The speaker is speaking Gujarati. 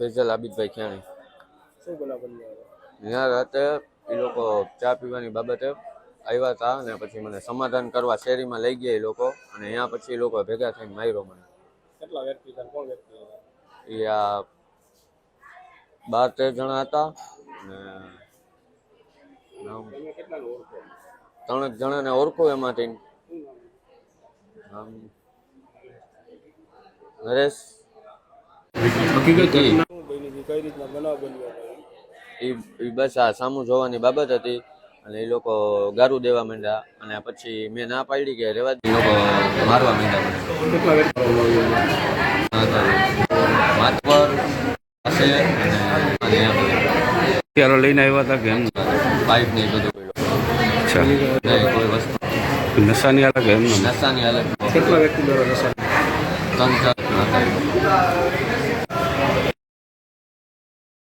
ફેઝલ આબિદભાઈ ખ્યાણી શું ત્યાં રાતે એ લોકો ચા પીવાની બાબતે આવ્યા હતા અને પછી મને સમાધાન કરવા શેરીમાં લઈ ગયા એ લોકો અને ત્યાં પછી એ લોકો ભેગા થઈને માર્યો મને. કેટલા વ્યક્તિ હતા? કોણ વ્યક્તિ એ આ બાર તેર જણા હતા અને ત્રણેક જણાને ઓળખો એમાંથી. નરેશ હકીકત કઈ? રીતના બનાવ બન્યો એ એ બસ આ સામું જોવાની બાબત હતી અને એ લોકો ગારું દેવા માંડ્યા અને પછી મેં ના પાડી કે રેવા. એ લોકો મારવા માંડ્યા પાસે ત્યારે લઈને આવ્યા હતા કે એમ? પાઇપ ને બધું અચ્છા. કોઈ વસ્તુ. નશાની અલગ એમ? નશાની અલગ કેટલા વ્યક્તિ દ્વારા નશા ત્રણ ચાર.